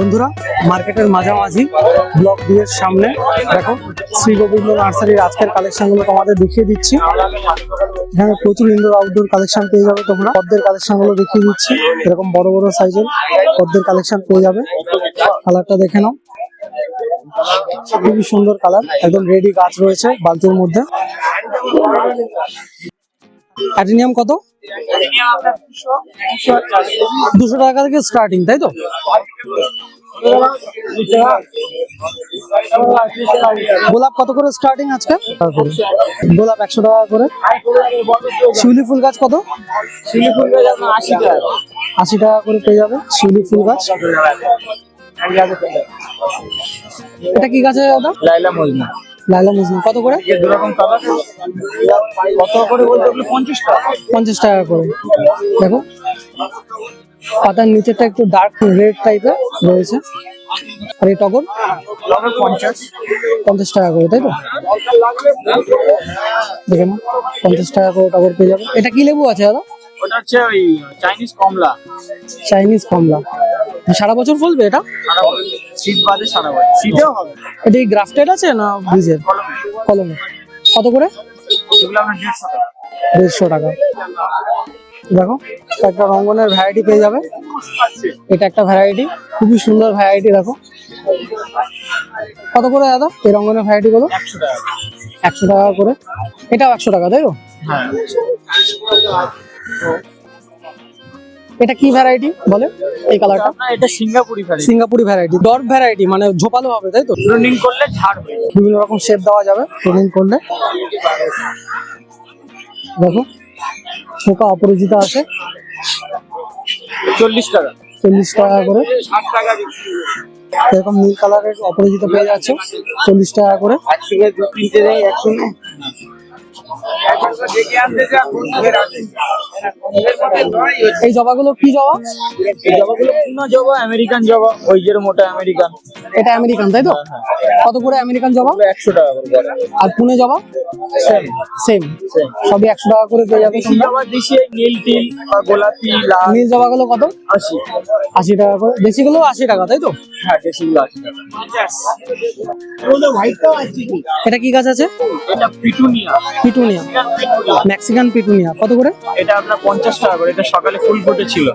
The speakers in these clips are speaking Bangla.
বন্ধুরা, মার্কেটের মাঝামাঝি ব্লক বি এর সামনে দেখো, শ্রী গোবিন্দ নার্সারির আজকের কালেকশনগুলো তোমাদের দেখিয়ে দিচ্ছি। এখানে প্রচুর ইনডোর আউটডোর কালেকশন পেয়ে যাবে তোমরা। পদ্মের কালেকশনগুলো দেখিয়ে দিচ্ছি। এরকম বড় বড় সাইজের পদ্মের কালেকশন পেয়ে যাবে। কালারটা দেখে নাও। খুবই সুন্দর কালার একদম রেডি গাছ রয়েছে বালতির মধ্যে। অ্যাডিনিয়াম কত? দুশো টাকা থেকে স্টার্টিং তাই তো? গোলাপ কত করে স্টার্টিং আজকে? গোলাপ একশো টাকা করে। শিউলি ফুল গাছ কত? শিউলি ফুল গাছ আশি টাকা আশি টাকা করে পেয়ে যাবে শিউলি ফুল গাছ। এটা কি গাছ আছে দাদা লাইলা মজনু। লাইলা মজনু। কত করে? এর দু রকম কালার কত করে বলতে আপনি পঞ্চাশ টাকা। পঞ্চাশ টাকা করে। দেখো পাতার নিচেরটা একটু ডার্ক রেড টাইপের রয়েছে। আর এই টগর? পঞ্চাশ। পঞ্চাশ টাকা করে তাই তো? দেখে নাও পঞ্চাশ টাকা করে টগর পেয়ে যাবে। এটা কি লেবু আছে দাদা? ওটা হচ্ছে ওই চাইনিজ কমলা। চাইনিজ কমলা। সারা বছর ফলবে এটা? শীত বাদে সারা বছর। শীতেও হবে। এটা কি গ্রাফটেড আছে না বীজের কলমে। কলমে। কত করে? দেড়শো টাকা। দেখো একটা রঙ্গনের ভ্যারাইটি পেয়ে যাবে। এটা একটা ভ্যারাইটি খুবই সুন্দর ভ্যারাইটি দেখো। কত করে দাদা এই রঙ্গনের ভ্যারাইটি বলো একশো টাকা। একশো টাকা করে। এটাও একশো টাকা তাই তো? হ্যাঁ। এটা কি ভ্যারাইটি বলে এই কালারটা এটা সিঙ্গাপুরি ফ্যারি সিঙ্গাপুরি ভ্যারাইটি ডট ভ্যারাইটি মানে ঝোপালো হবে তাই তো? রুনিং করলে হয়ে বিভিন্ন রকম শেপ দেওয়া যাবে ট্রেনিং করলে। দেখো পোকা অপরিচিতা আছে। চল্লিশ টাকা। চল্লিশ টাকা করে। ষাট টাকা এরকম নীল কালারের অপরিচিত পেয়ে যাচ্ছে চল্লিশ টাকা করে। থেকে দু তিনটে দেয় এই জবাগুলো কি জবা? এই জবাগুলো পূর্ণ জবা আমেরিকান জবা ওই যে মোটা আমেরিকান। এটা আমেরিকান তাই তো? কত করে আমেরিকান জবা? একশো টাকা করে আর পুনে জবা? সেম সেম সবই একশো টাকা করে পেয়ে যাবে জবা দেশি নীল টিল গোলাপি লাল। নীল জবাগুলো কত? আশি। আশি টাকা করে। দেশিগুলো আশি টাকা তাই তো? হ্যাঁ দেশিগুলো আশি টাকা এটা কি গাছ আছে? এটা পিটুনিয়া। Petunia Mexican petunia. কত করে? এটা আপনার পঞ্চাশ টাকা করে। এটা সকালে ফুল ফুটেছিল।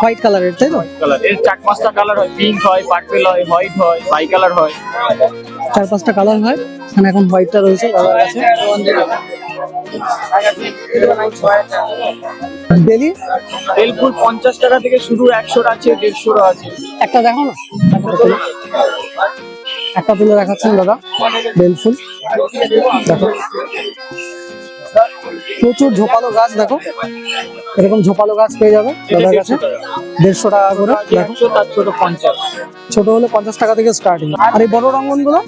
হোয়াইট কালারের তাই তো? কালারের চার পাঁচটা কালার হয়। পিঙ্ক হয় পার্পেল হয় হোয়াইট হয় বাই কালার হয়। চার পাঁচটা কালার হয়। এখানে এখন হোয়াইটটা রয়েছে ডেলি বেল পঞ্চাশ টাকা থেকে শুরু একশোর আছে দেড়শোর আছে। একটা দেখো না। একটা তুলে। একটা তুলে দেখাচ্ছেন দাদা। বেলফুল দেখো। প্রচুর ঝোপালো গাছ দেখো। এরকম ঝোপালো গাছ পেয়ে যাবে দাদার কাছে। দেড়শো টাকা করে দেখো। ছোট হলে পঞ্চাশ টাকা থেকে স্টার্টিং আর এই বড় রঙ্গনগুলো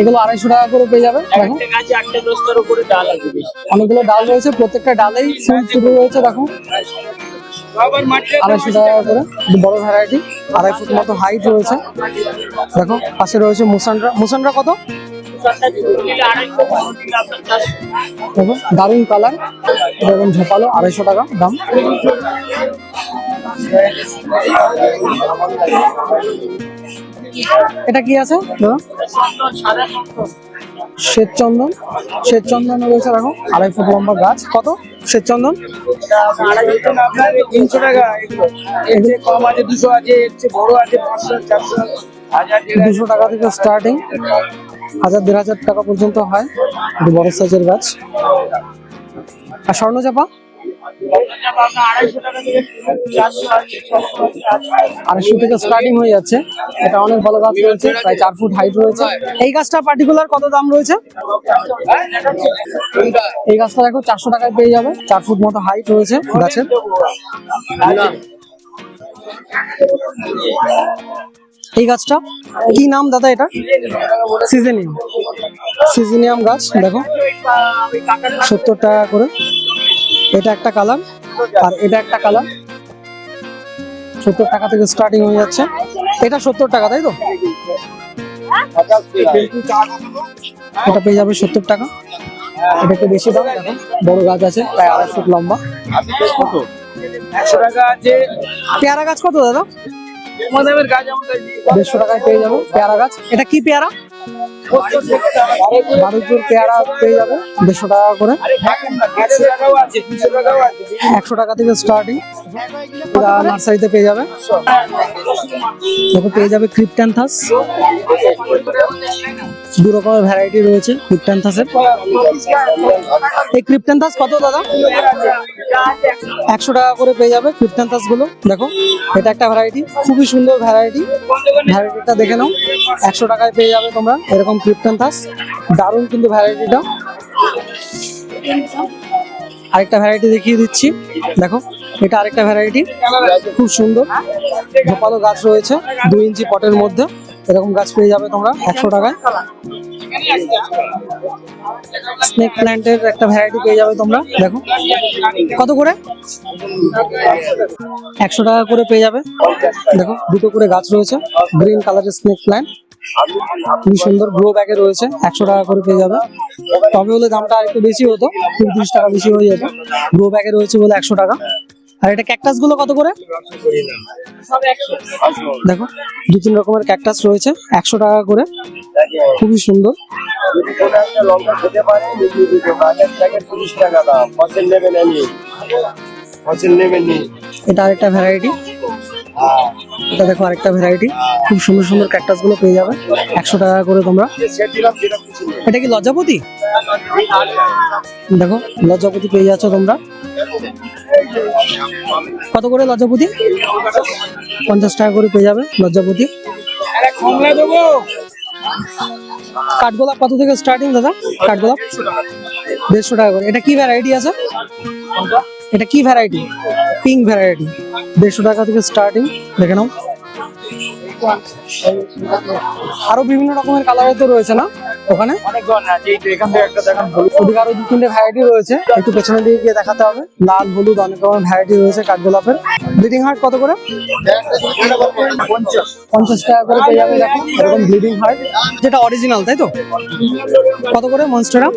এগুলো আড়াইশো টাকা করে পেয়ে যাবে দেখো। অনেকগুলো ডাল রয়েছে প্রত্যেকটা ডালেই ফুল ফুটে রয়েছে দেখো। আড়াইশো টাকা করে বড় ভ্যারাইটি আড়াই ফুট মতো হাইট রয়েছে। দেখো পাশে রয়েছে মুসানরা। মুসানরা কত? দেখো দারুণ কালার এরকম ঝোপালো আড়াইশো টাকা দাম। এটা কি আছে? দাদা শ্বেতচন্দন শ্বেত চন্দন শ্বেত চন্দন রয়েছে দেখো আড়াই ফুট লম্বা গাছ। কত? শ্বেতচন্দন? তিনশো টাকা কম আছে দুশো আছে বড় আছে পাঁচশো চারশো দুশো টাকা থেকে স্টার্টিং হাজার দেড় হাজার টাকা পর্যন্ত হয়। বড় সাইজের গাছ। আর স্বর্ণচাপা আপনার আড়াইশো থেকে স্টার্টিং হয়ে যাচ্ছে। এটা অনেক ভালো গাছ রয়েছে প্রায় চার ফুট হাইট রয়েছে। এই গাছটা পার্টিকুলার কত দাম রয়েছে? এই গাছটা দেখো, চারশো টাকায় পেয়ে যাবে। চার ফুট মতো হাইট রয়েছে গাছের। এই গাছটা, কি নাম দাদা এটা? সিজেনিয়াম। সিজেনিয়াম গাছ, দেখো। সত্তর টাকা করে। এটা একটা কালার আর এটা একটা কালার সত্তর টাকা থেকে স্টার্টিং হয়ে যাচ্ছে। এটা সত্তর টাকা, তাই তো? এটা পেয়ে যাবে সত্তর টাকা। এটা একটু বেশি দাম দেখো বড় গাছ আছে, প্রায় আড়াই ফুট লম্বা। পেয়ারা গাছ কত দাদা? দেড়শো টাকায় পেয়ে যাব। পেয়ারা গাছ, এটা কি পেয়ারা? বারুইপুর পেয়ারা পেয়ে যাবে দেড়শো টাকা করে। একশো টাকা থেকে স্টার্টিং নার্সারিতে পেয়ে যাবে। দেখো পেয়ে যাবে ক্রিপ্টান্থাস। দু রকমের ভ্যারাইটি রয়েছে ক্রিপ্টান্থাসের। এই ক্রিপ্টান্থাস কত দাদা? একশো টাকা করে পেয়ে যাবে ক্রিপ্টান্থাসগুলো দেখো, এটা একটা ভ্যারাইটি খুবই সুন্দর ভ্যারাইটি ভ্যারাইটিটা দেখে নাও, একশো টাকায় পেয়ে যাবে তোমরা এরকম ক্রিপ্টান্থাস। দারুণ কিন্তু ভ্যারাইটিটা আরেকটা ভ্যারাইটি দেখিয়ে দিচ্ছি। দেখো এটা আরেকটা ভ্যারাইটি খুব সুন্দর। ঝোপালো গাছ রয়েছে, দুই ইঞ্চি পটের মধ্যে। এরকম গাছ পেয়ে যাবে তোমরা, একশো টাকায়। স্নেক প্ল্যান্টের একটা ভ্যারাইটি পেয়ে যাবে তোমরা, দেখো। কত করে? একশো টাকা করে পেয়ে যাবে। দেখো, দুটো করে গাছ রয়েছে গ্রিন কালারের স্নেক প্ল্যান্ট খুবই সুন্দর গ্রো ব্যাগে রয়েছে, একশো টাকা করে পেয়ে যাবে। তবে হলে দামটা আরেকটু বেশি হতো তিরিশ টাকা বেশি হয়ে যেত। গ্রো ব্যাগে রয়েছে বলে একশো টাকা। আর এটা ক্যাকটাসগুলো কত করে? দেখো, দু তিন রকমের ক্যাকটাস রয়েছে, একশো টাকা করে। খুবই সুন্দর। এটা আরেকটা ভ্যারাইটি এটা দেখো আরেকটা ভ্যারাইটি খুব সুন্দর সুন্দর ক্যাকটাসগুলো পেয়ে যাবে, একশো টাকা করে তোমরা। এটা কি লজ্জাপতি? দেখো, লজ্জাপতি পেয়ে যাচ্ছ তোমরা। কত করে লজ্জাপতি পঞ্চাশ টাকা করে পেয়ে যাবে লজ্জাপতি কাঠগোলাপ কত থেকে স্টার্টিং দাদা? কাঠগোলাপ? দেড়শো টাকা করে। এটা কি ভ্যারাইটি আছে? এটা কি ভ্যারাইটি পিঙ্ক ভ্যারাইটি দেড়শো টাকা থেকে স্টার্টিং দেখে নাও। আরও বিভিন্ন রকমের কালারের তো রয়েছে না? ওখানে? অনেক ধরনের আছে এই তো এখান থেকে একটা দেখান হলুদ ওদিকে আরও দু তিনটে ভ্যারাইটি রয়েছে। একটু পেছনের দিকে গিয়ে দেখাতে হবে। লাল হলুদ অনেক রকমের ভ্যারাইটি রয়েছে কাঠগোলাপের। ব্লিডিং হার্ট কত করে? পঞ্চাশ টাকা করে পেয়ে যাবে দেখো এরকম ব্লিডিং হার্ট যেটা অরিজিনাল তাই তো? কত করে মনস্টেরা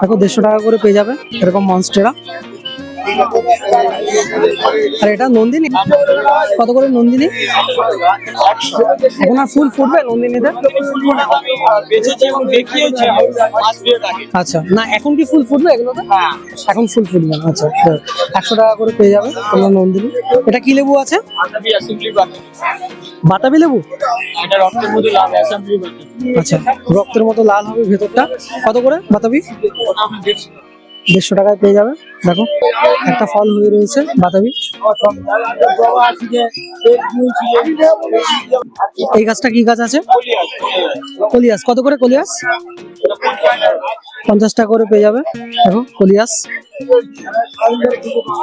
দেখো দেড়শো টাকা করে পেয়ে যাবে এরকম মনস্টেরা আর এটা নন্দিনী? কত করে নন্দিনী? এখন আর ফুল ফুটবে নন্দিনীতে আচ্ছা না, এখন কি ফুল ফুটবে এগুলোতে? এখন ফুল ফুটবে না আচ্ছা একশো টাকা করে পেয়ে যাবে তোমরা নন্দিনী। এটা কি লেবু আছে? বাতাবি লেবু? আচ্ছা রক্তের মতো লাল হবে ভেতরটা। কত করে বাতাবি? দেড়শো টাকায় পেয়ে যাবে। দেখো, একটা ফল হয়ে রয়েছে বাতাবি। এই গাছটা কি গাছ আছে? কলিয়াস। কত করে কলিয়াস? পঞ্চাশ টাকা করে পেয়ে যাবে। দেখো, কলিয়াস।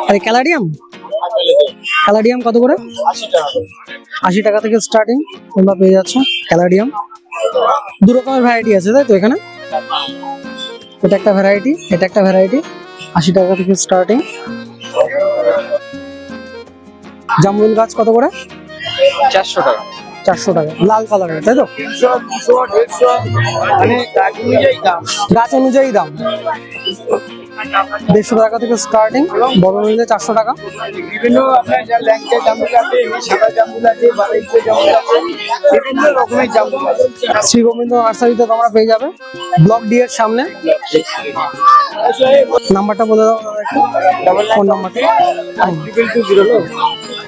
আর, ক্যালাডিয়াম? ক্যালাডিয়াম কত করে? আশি টাকা থেকে স্টার্টিং তোমরা পেয়ে যাচ্ছ ক্যালাডিয়াম। দু রকমের ভ্যারাইটি আছে, তাই তো এখানে? এটা একটা ভ্যারাইটি এটা একটা ভ্যারাইটি আশি টাকা থেকে স্টার্টিং জামরুল গাছ কত করে? চারশো টাকা। চারশো টাকা লাল কালারের তাই তো? গাছ অনুযায়ী দাম। দেড়শো টাকা থেকে স্টার্টিং বড় নিলে চারশো টাকা। বিভিন্ন বিভিন্ন রকমের জামুল আছে। শ্রী গোবিন্দ নার্সারিতে তোমরা পেয়ে যাবে। ব্লক ডি এর সামনে। নাম্বারটা বলে দাও ফোন নাম্বারটা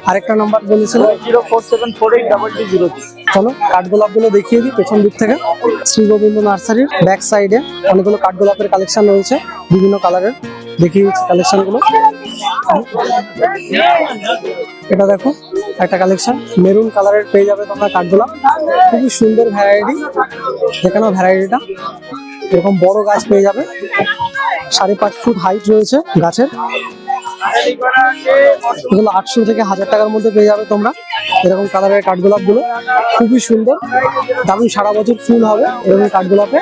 আরেকটা নাম্বার বলেছিল zero four seven four eight double two zero চলো কাঠগোলাপগুলো দেখিয়ে দিই পেছন দিক থেকে। শ্রী গোবিন্দ নার্সারির ব্যাক সাইডে অনেকগুলো কাঠগোলাপের কালেকশন রয়েছে, বিভিন্ন কালারের দেখিয়ে দিচ্ছি কালেকশনগুলো এটা দেখো, একটা কালেকশন মেরুন কালারের পেয়ে যাবে তোমরা কাঠগোলাপ। খুবই সুন্দর ভ্যারাইটি যেখানে ভ্যারাইটিটা এরকম বড় গাছ পেয়ে যাবে। সাড়ে পাঁচ ফুট হাইট রয়েছে গাছের। এগুলো আটশো থেকে হাজার টাকার মধ্যে পেয়ে যাবে তোমরা। এরকম কালারের কাঠগোলাপগুলো খুবই সুন্দর। দারুণ সারা বছর ফুল হবে এরকম কাঠগোলাপে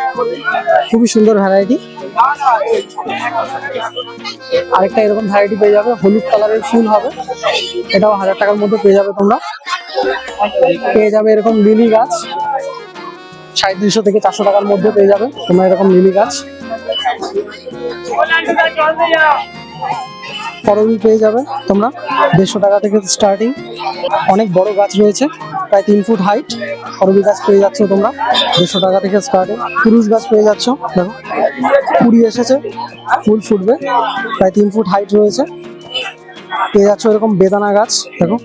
খুবই সুন্দর ভ্যারাইটি আরেকটা এরকম ভ্যারাইটি পেয়ে যাবে, হলুদ কালারের ফুল হবে। এটাও হাজার টাকার মধ্যে পেয়ে যাবে তোমরা। পেয়ে যাবে এরকম লিলি গাছ। সাড়ে তিনশো থেকে চারশো টাকার মধ্যে পেয়ে যাবে তোমরা এরকম লিলি গাছ। করবি পেয়ে যাবে। তোমরা দেড়শো টাকা থেকে স্টার্টিং অনেক বড় গাছ রয়েছে, প্রায় তিন ফুট হাইট করবি গাছ পেয়ে যাচ্ছ তোমরা দেড়শো টাকা থেকে স্টার্টিং পুরুষ গাছ পেয়ে যাচ্ছ, দেখো কুড়ি এসেছে, ফুল ফুটবে, প্রায় তিন ফুট হাইট রয়েছে। পেয়ে যাচ্ছ এরকম বেদানা গাছ, দেখো,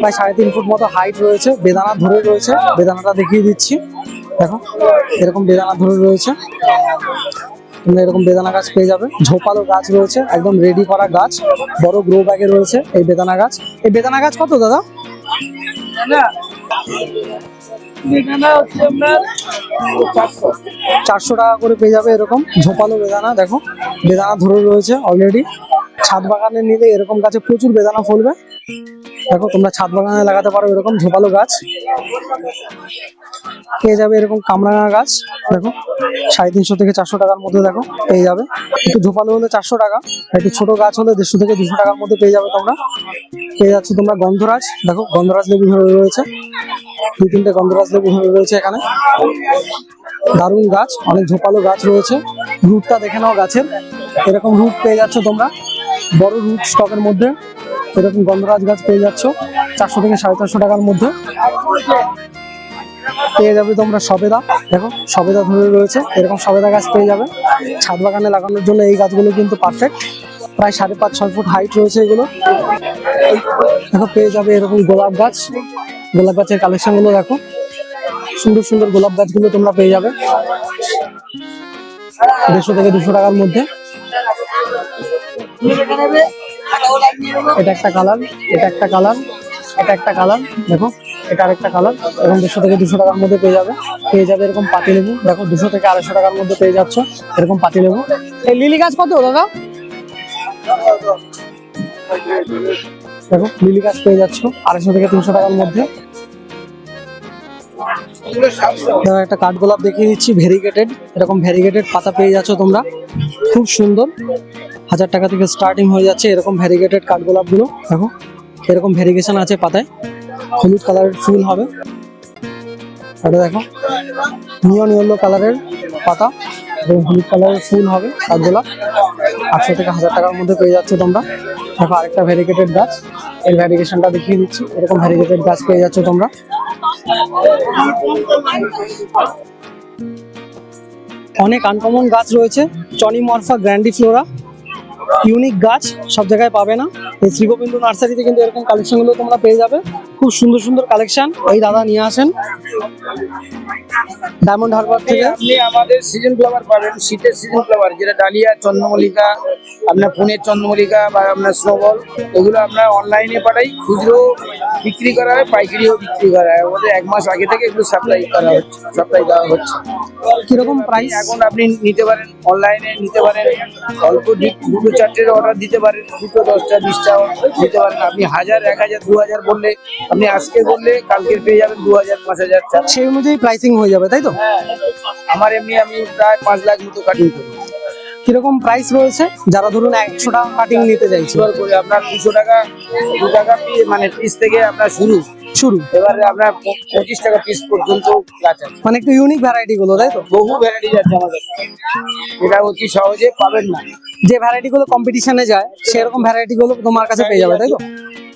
প্রায় সাড়ে তিন ফুট মতো হাইট রয়েছে, বেদানা ধরে রয়েছে, বেদানাটা দেখিয়ে দিচ্ছি, দেখো, এরকম বেদানা ধরে রয়েছে। তোমরা এরকম বেদানা গাছ পেয়ে যাবে। ঝোপালো গাছ রয়েছে একদম রেডি করা গাছ। বড় গ্রো ব্যাগে রয়েছে এই বেদানা গাছ। এই বেদানা গাছ কত দাদা? চারশো। টাকা করে পেয়ে যাবে এরকম ঝোপালো বেদানা দেখো। বেদানা ধরে রয়েছে অলরেডি ছাদ বাগানে নিলে এরকম গাছে প্রচুর বেদানা ফলবে। দেখো, তোমরা ছাদ বাগানে লাগাতে পারো এরকম ঝোপালো গাছ। পেয়ে যাবে এরকম কামরাঙা গাছ, দেখো। সাড়ে তিনশো থেকে চারশো টাকার মধ্যে দেখো, পেয়ে যাবে। একটু ঝোপালো হলে চারশো টাকা একটু ছোট গাছ হলে দেড়শো থেকে দুশো টাকার মধ্যে পেয়ে যাবে তোমরা। পেয়ে যাচ্ছে তোমরা গন্ধরাজ, দেখো, গন্ধরাজ লেবু ধরে রয়েছে। দুই তিনটে গন্ধরাজ লেবু ধরে রয়েছে এখানে। দারুণ গাছ, অনেক ঝোপালো গাছ রয়েছে। রুটটা দেখে নাও গাছের। এরকম রুট পেয়ে যাচ্ছ তোমরা। বড় রুট স্টকের মধ্যে। এরকম গন্ধরাজ গাছ পেয়ে যাচ্ছ। চারশো থেকে সাড়ে চারশো টাকার মধ্যে। পেয়ে যাবে তোমরা সবেদা। দেখো, সবেদা ধরে রয়েছে। এরকম সবেদা গাছ পেয়ে যাবে। ছাদ বাগানে লাগানোর জন্য এই গাছগুলো কিন্তু পারফেক্ট প্রায় সাড়ে পাঁচ, ছয় ফুট হাইট রয়েছে এগুলো। দেখো, পেয়ে যাবে এরকম গোলাপ গাছ। গোলাপ গাছের কালেকশনগুলো দেখো। সুন্দর সুন্দর গোলাপ গাছগুলো তোমরা পেয়ে যাবে। দেড়শো থেকে দুশো টাকার মধ্যে। এটা একটা কালার এটা একটা কালার এটা একটা কালার দেখো, এটা আরেকটা কালার এরকম দুশো থেকে দুশো টাকার মধ্যে পেয়ে যাবে। পেয়ে যাবে এরকম পাতি লেবু, দেখো, দুশো থেকে আড়াইশো টাকার মধ্যে পেয়ে যাচ্ছ এরকম পাতি লেবু। এই লিলি গাছ কত, দাদা? দেখো, লিলি গাছ পেয়ে যাচ্ছ আড়াইশো থেকে তিনশো টাকার মধ্যে। একটা কাঠগোলাপ দেখিয়ে দিচ্ছি ভেরিগেটেড এরকম ভেরিগেটেড পাতা পেয়ে যাচ্ছ তোমরা। খুব সুন্দর। হাজার টাকা থেকে স্টার্টিং হয়ে যাচ্ছে এরকম ভেরিগেটেড কাঠগোলাপগুলো দেখো, এরকম ভেরিগেশন আছে পাতায়। হলুদ কালারের ফুল হবে। এটা দেখো, নিয়ন ইয়েলো কালারের পাতা এবং হলুদ কালারের ফুল হবে কাঠগোলাপ আটশো থেকে হাজার টাকার মধ্যে পেয়ে যাচ্ছে তোমরা। দেখো, আরেকটা ভেরিগেটেড গাছ। এর ভ্যারিগেশনটা দেখিয়ে দিচ্ছি। এরকম ভ্যারিগেটেড গাছ পেয়ে যাচ্ছে তোমরা। অনেক আনকমন গাছ রয়েছে। চনিমরফা গ্র্যান্ডিফ্লোরা ইউনিক গাছ, সব জায়গায় পাবে না। এই শ্রীগোবিন্দ নার্সারিতে কিন্তু এরকম কালেকশনগুলো তোমরা পেয়ে যাবে। খুব সুন্দর সুন্দর কালেকশন। এই দাদা নিয়ে আসেন। ডায়মন্ড হারবার থেকে। আপনি আমাদের সিজন ফ্লাওয়ার পাবেন শীতের সিজন ফ্লাওয়ার যেটা ডালিয়া চন্দ্রমল্লিকা আপনার পুনের চন্দ্রমল্লিকা বা আপনার স্নোবল এগুলো আমরা অনলাইনে পাঠাই। খুচরো বিক্রি করা হয় পাইকারিও বিক্রি করা হয়। আমাদের এক মাস আগে থেকে এগুলো সাপ্লাই করা হচ্ছে সাপ্লাই দেওয়া হচ্ছে। কীরকম প্রাইস এখন আপনি নিতে পারেন অনলাইনে নিতে পারেন। অল্প দুটো চারটের অর্ডার দিতে পারেন দুটো দশটা বিশটা দিতে পারেন। আপনি হাজার এক হাজার দু হাজার বললে আপনি আজকে বললে কালকে পেয়ে যাবেন দু হাজার পাঁচ হাজার চার। সেই অনুযায়ী প্রাইসিং হয়ে যাবে তাই তো? আমার এমনি আমি প্রায় পাঁচ লাখ মতো কাটিং করি। কীরকম প্রাইস রয়েছে? যারা ধরুন একশো টাকা কাটিং নিতে চাইছে। করে আপনার দুশো টাকা দু টাকা পিস মানে পিস থেকে আপনার শুরু। শুরু। এবারে আপনার পঁচিশ টাকা পিস পর্যন্ত গাছ আছে। মানে একটু ইউনিক ভ্যারাইটি গুলো তাই তো? বহু ভ্যারাইটি আছে আমাদের। এটা অতি সহজে পাবেন না। যে ভ্যারাইটি গুলো কম্পিটিশনে যায় সেরকম ভ্যারাইটি গুলো তোমার কাছে পেয়ে যাবে তাই তো?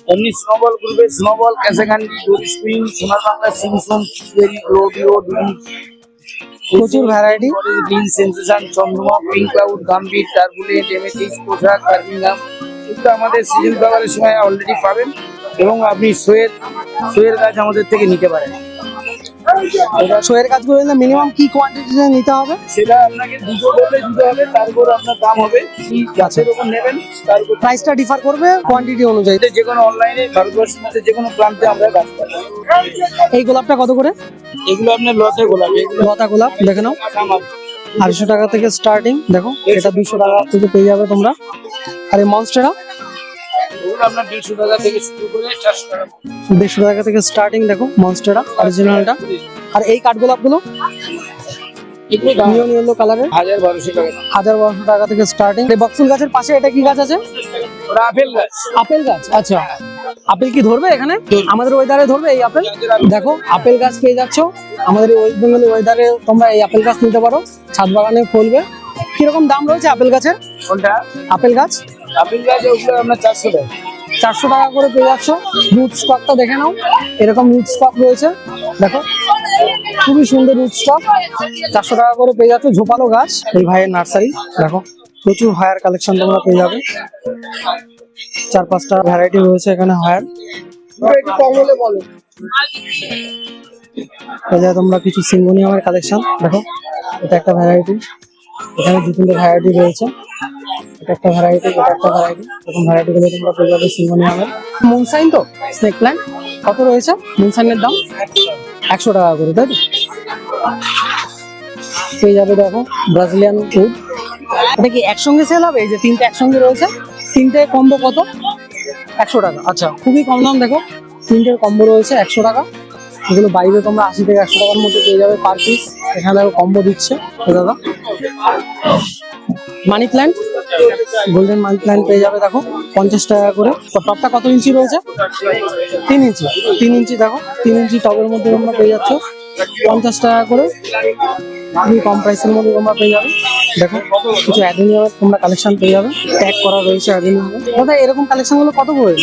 এমনি স্নোবল গ্রুপে স্নোবল ক্যাসেকান্ডি ডোরি স্প্রিং সোনার বাংলা সিমসুম সুয়েরি রোডিও ডুরি প্রচুর variety green sensation Chandrama pink cloud গাম্বির turbulent এমেটিক্স পোশাক বার্মিংহাম। এগুলো আমাদের সিজন ব্যবহারের সময় অলরেডি পাবেন এবং আপনি সোয়ের সোয়ের গাছ আমাদের থেকে নিতে পারেন। কাজগুলো মিনিমাম কি কোয়ান্টিটিতে নিতে হবে? সেটা আপনাকে দুটো বললে দিতে হবে তারপর আপনার দাম হবে। কি গাছের উপর নেবেন তার উপর প্রাইসটা ডিফার করবে কোয়ান্টিটি অনুযায়ী? যে কোনো অনলাইনে ভারতবর্ষের মধ্যে যে কোনো প্রান্তে আমরা গাছ এই গোলাপটা কত করে? এগুলো আপনার লতে গোলাপ এগুলো লতা গোলাপ দেখে নাও। আড়াইশো টাকা থেকে স্টার্টিং দেখো এটা দুশো টাকা থেকে পেয়ে যাবে তোমরা। আর এই মনস্টেরা এগুলো আপনার দেড়শো টাকা থেকে শুরু করে চারশো টাকা দেড়শো টাকা থেকে স্টার্টিং দেখো মনস্টারটা অরিজিনালটা আর এই কাঠগোলাপগুলো নিয়ন ইয়েলো কালারের হাজার বারোশো টাকা। হাজার বারোশো টাকা থেকে স্টার্টিং এই বকফুল গাছের পাশে এটা কি গাছ আছে? আপেল গাছ। আপেল গাছ আচ্ছা। আপেল কি ধরবে এখানে? আমাদের ওয়েদারে ধরবে এই আপেল? দেখো আপেল গাছ পেয়ে যাচ্ছ। আমাদের ওয়েস্ট বেঙ্গল ওয়েদারে তোমরা এই আপেল গাছ নিতে পারো। ছাদ বাগানে ফলবে। কীরকম দাম রয়েছে আপেল গাছের? আপেল গাছ? আপেল গাছ ওগুলো আপনার চারশো টাকা। চারশো টাকা করে পেয়ে যাচ্ছ। রুট স্টকটা দেখে নাও এরকম রুট স্টক রয়েছে। দেখো খুবই সুন্দর রুট স্টক চারশো টাকা করে পেয়ে যাচ্ছ ঝোপালো গাছ এই ভাইয়ের নার্সারি দেখো প্রচুর হায়ার কালেকশন তোমরা পেয়ে যাবে। চার পাঁচটা ভ্যারাইটি রয়েছে এখানে হায়ার বলো। তোমরা কিছু সিঙ্গোনিয়ামের কালেকশন দেখো এটা একটা ভ্যারাইটি এখানে দু তিনটে ভ্যারাইটি রয়েছে। এটা একটা ভ্যারাইটি এটা একটা ভ্যারাইটি এরকম ভ্যারাইটি গুলো তোমরা পেয়ে যাবে সিঙ্গোনিয়ামের মুনসাইন তো? স্নেক প্ল্যান্ট কত রয়েছে? মুনসাইনের দাম? একশো টাকা করে তাই পেয়ে যাবে দেখো ব্রাজিলিয়ান ফুড এটা কি একসঙ্গে সেল হবে? এই যে তিনটে একসঙ্গে রয়েছে? তিনটে কম্বো কত? একশো টাকা। আচ্ছা খুবই কম দাম দেখো। তিনটে কম্বো রয়েছে একশো টাকা। এগুলো বাইরে তোমরা আশি থেকে একশো টাকার মধ্যে পেয়ে যাবে পার পিস এখানে দেখো কম্বো দিচ্ছে দাদা। Money plant golden money plant পেয়ে যাবে, দেখো, পঞ্চাশ টাকা করে। টপটা কত ইঞ্চি রয়েছে? তিন ইঞ্চি। তিন ইঞ্চি, দেখো, তিন ইঞ্চি টবের মধ্যে তোমরা পেয়ে যাচ্ছ। পঞ্চাশ টাকা করে। খুবই কম প্রাইসের মধ্যে তোমরা পেয়ে যাবে। দেখো, কিছু অ্যাডেনিয়ামের তোমরা কালেকশন পেয়ে যাবে। ট্যাগ করা রয়েছে অ্যাডেনিয়ামের দাদা, এরকম কালেকশনগুলো কত করে?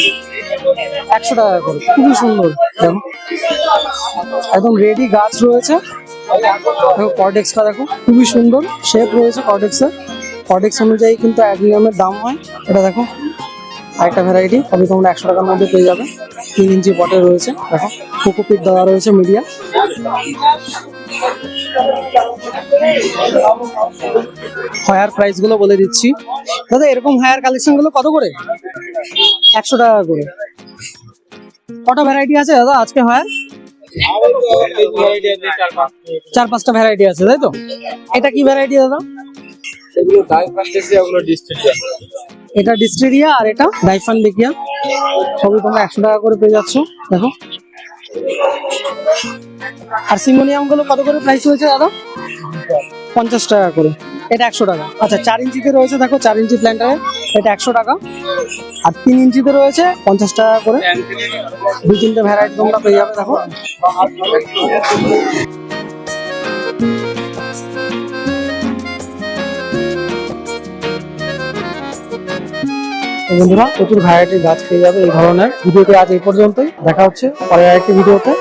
একশো টাকা করে। খুবই সুন্দর। দেখো, একদম রেডি গাছ রয়েছে। দেখো কর্ডেক্সটা দেখো, খুবই সুন্দর। শেপ রয়েছে কর্ডেক্সের কর্ডেক্স অনুযায়ী কিন্তু অ্যাডেনিয়ামের দাম হয়। এটা দেখো, আরেকটা ভ্যারাইটি সবই তোমরা একশো টাকার মধ্যে পেয়ে যাবে। তিন ইঞ্চি পটে রয়েছে, দেখো কোকোপিট দেওয়া রয়েছে মিডিয়া হায়ার প্রাইসগুলো বলে দিচ্ছি। দাদা, এরকম হায়ার কালেকশনগুলো কত করে? একশো টাকা করে। কটা ভ্যারাইটি আছে দাদা আজকে হায়ার চার পাঁচটা ভ্যারাইটি আছে, তাই তো? এটা কি ভ্যারাইটি দাদা? এগুলো দায় পাচ্ছে ওগুলো ডিস্ট্রিক্ট এটা ডিস্ট্রিডিয়া আর এটা ডাইফান দেখিয়া সবই তোমরা একশো টাকা করে পেয়ে যাচ্ছ, দেখো। আর সিমোনিয়ামগুলো কত করে প্রাইস হয়েছে দাদা? পঞ্চাশ টাকা করে। এটা একশো টাকা। আচ্ছা চার ইঞ্চিতে রয়েছে, দেখো, চার ইঞ্চি প্ল্যান্টারে এটা একশো টাকা। আর তিন ইঞ্চিতে রয়েছে, পঞ্চাশ টাকা করে। দুই তিনটে ভ্যারাইটি তোমরা পেয়ে যাবে, দেখো। বন্ধুরা, প্রচুর ভ্যারাইটির গাছ পেয়ে যাবে এই ধরনের। ভিডিওটি আজ এই পর্যন্তই। দেখা হচ্ছে পরের আরেকটি ভিডিওতে।